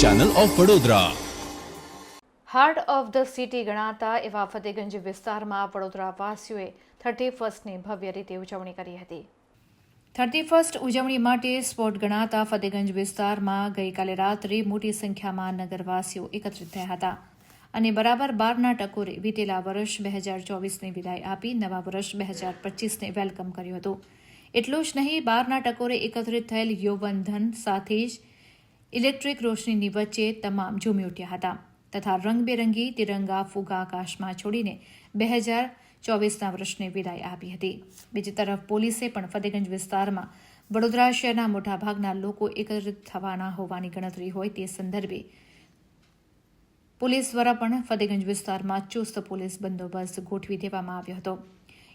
Channel of Vadodara heart of the city ગણાતા એવા ફતેગંજ વિસ્તારમાં વડોદરાવાસીઓએ થર્ટી ફર્સ્ટની ભવ્ય રીતે ઉજવણી કરી હતી. થર્ટી ફર્સ્ટ ઉજવણી માટે સ્પોટ ગણાતા ફતેગંજ વિસ્તારમાં ગઈકાલે રાત્રે મોટી સંખ્યામાં નગરવાસીઓ એકત્રિત થયા હતા. અને બરાબર બારના ટકોરે વીતેલા વર્ષ બે હજાર ચોવીસને વિદાય આપી નવા વર્ષ બે હજાર પચીસને વેલકમ કર્યું હતું. એટલું જ નહીં, બારના ટકોરે એકત્રિત થયેલ યૌવન સાથે જ ઇલેક્ટ્રિક રોશનીની વચ્ચે તમામ ઝૂમી ઉઠ્યા હતા તથા રંગબેરંગી તિરંગા ફુગા આકાશમાં છોડીને બે હજાર ચોવીસના વર્ષને વિદાય આપી હતી. બીજી તરફ પોલીસે પણ ફતેગંજ વિસ્તારમાં વડોદરા શહેરના મોટાભાગના લોકો એકત્રિત થવાના હોવાની ગણતરી હોય તે સંદર્ભે પોલીસ દ્વારા પણ ફતેગંજ વિસ્તારમાં ચુસ્ત પોલીસ બંદોબસ્ત ગોઠવી દેવામાં આવ્યો હતો.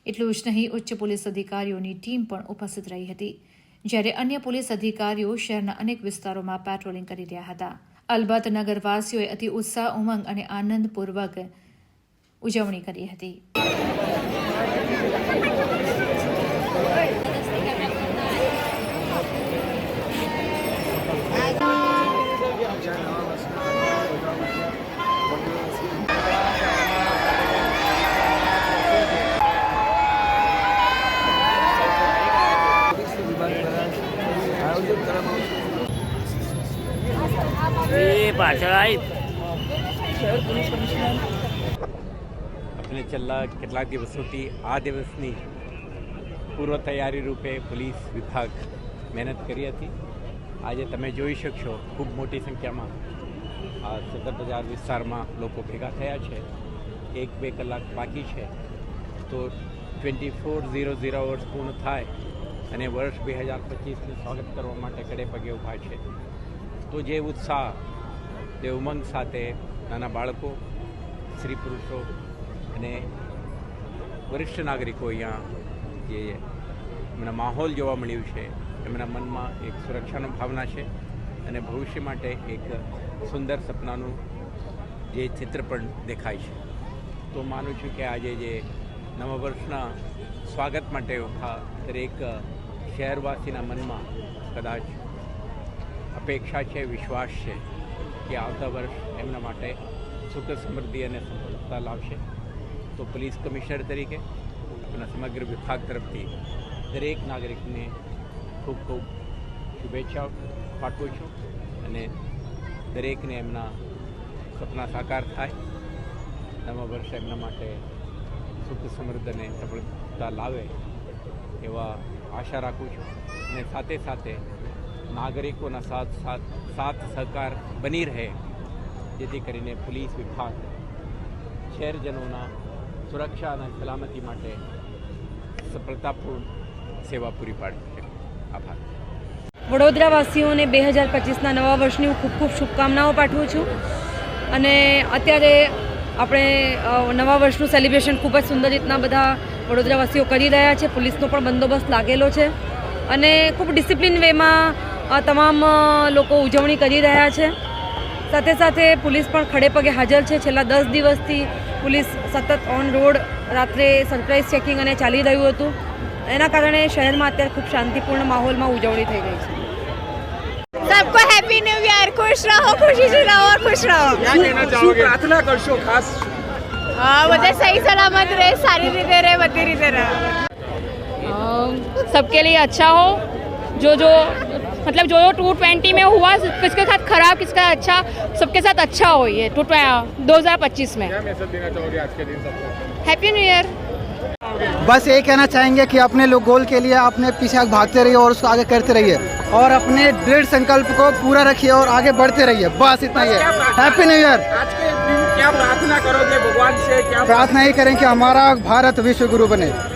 એટલું જ નહીં, ઉચ્ચ પોલીસ અધિકારીઓની ટીમ પણ ઉપસ્થિત રહી હતી. જ્યારે અન્ય પોલીસ અધિકારીઓ શહેરના અનેક વિસ્તારોમાં પેટ્રોલિંગ કરી રહ્યા હતા. અલબત્ત નગરવાસીઓએ અતિ ઉત્સાહ, ઉમંગ અને આનંદપૂર્વક ઉજવણી કરી હતી. પાછળ આવી. આપણે છેલ્લા કેટલાક દિવસોથી આ દિવસની પૂર્વ તૈયારી રૂપે પોલીસ વિભાગ મહેનત કરી હતી. આજે તમે જોઈ શકશો, ખૂબ મોટી સંખ્યામાં આ સદર બજાર વિસ્તારમાં લોકો ભેગા થયા છે. એક બે કલાક બાકી છે. તો ટ્વેન્ટી ફોર ઝીરો ઝીરો વર્ષ પૂર્ણ થાય અને વર્ષ બે હજાર પચીસનું સ્વાગત કરવા માટે કડે પગે ઊભા છે. તો જે ઉત્સાહ તે ઉમંગ સાથે નાના બાળકો, સ્ત્રી પુરુષો અને વરિષ્ઠ નાગરિકો અહીંયા જે એમના માહોલ જોવા મળ્યું છે, એમના મનમાં એક સુરક્ષાનો ભાવના છે અને ભવિષ્ય માટે એક સુંદર સપનાનું જે ચિત્ર પણ દેખાય છે. તો માનું છું કે આજે જે નવા વર્ષના સ્વાગત માટે દરેક શહેરવાસીના મનમાં કદાચ અપેક્ષા છે, વિશ્વાસ છે કે આવતા વર્ષ એમના માટે સુખ સમૃદ્ધિ અને સફળતા લાવશે. તો પોલીસ કમિશનર તરીકે આપણા સમગ્ર વિભાગ તરફથી દરેક નાગરિકને ખૂબ ખૂબ શુભેચ્છાઓ પાઠવું છું અને દરેકને એમના સપના સાકાર થાય. નવા વર્ષ એમના માટે સુખ સમૃદ્ધ અને સફળતા લાવે એવા આશા રાખું છું. અને સાથે સાથે નાગરિકોના સાથ સાથ સાથ સહકાર બની રહે જેથી કરીને પોલીસ વિભાગ શહેરજનોના સુરક્ષા અને સલામતી માટે સફળતાપૂર્ણ સેવા પૂરી પાડી છે આભાર વડોદરાવાસીઓને બે હજાર પચીસના નવા વર્ષની હું ખૂબ ખૂબ શુભકામનાઓ પાઠવું છું અને અત્યારે આપણે નવા વર્ષનું સેલિબ્રેશન ખૂબ જ સુંદર રીતના બધા વડોદરાવાસીઓ કરી રહ્યા છે. પોલીસનો પણ બંદોબસ્ત લાગેલો છે અને ખૂબ ડિસિપ્લિન વેમાં તમામ લોકો ઉજવણી કરી રહ્યા છે. સાથે સાથે પોલીસ પણ ખડે પગે હાજર છે. છેલ્લા દસ દિવસથી પોલીસ સતત ઓન રોડ રાત્રે સરપ્રાઇઝ ચેકિંગ અને ચાલી રહ્યું હતું. એના કારણે શહેરમાં અત્યારે ખૂબ શાંતિપૂર્ણ માહોલમાં ઉજવણી થઈ રહી છે. सबको हैप्पी न्यू ईयर खुश रहो खुशी से रहो और खुश रहो. क्या कहना चाहोगे? प्रार्थना करशो खास? હા બધા સહી સલામત રહે સારી રીતે રહે બધી રીતે રહે सबके लिए अच्छा हो। जो जो मतलब जो जो टू ट्वेंटी में हुआ किसके साथ खराब किसका अच्छा सबके साथ अच्छा हो ये टू दो हज़ार पच्चीस में। क्या मैसेज देना चाहोगे आज के दिन सबको? हैप्पी न्यू ईयर बस ये कहना चाहेंगे कि अपने लोग गोल के लिए अपने पीछे भागते रहिए और उसको आगे करते रहिए और अपने दृढ़ संकल्प को पूरा रखिए और आगे बढ़ते रहिए। बस इतना ही है। हैप्पी न्यू ईयर आज के दिन क्या प्रार्थना करोगे भगवान से? क्या प्रार्थना ही करें कि हमारा भारत विश्व गुरु बने।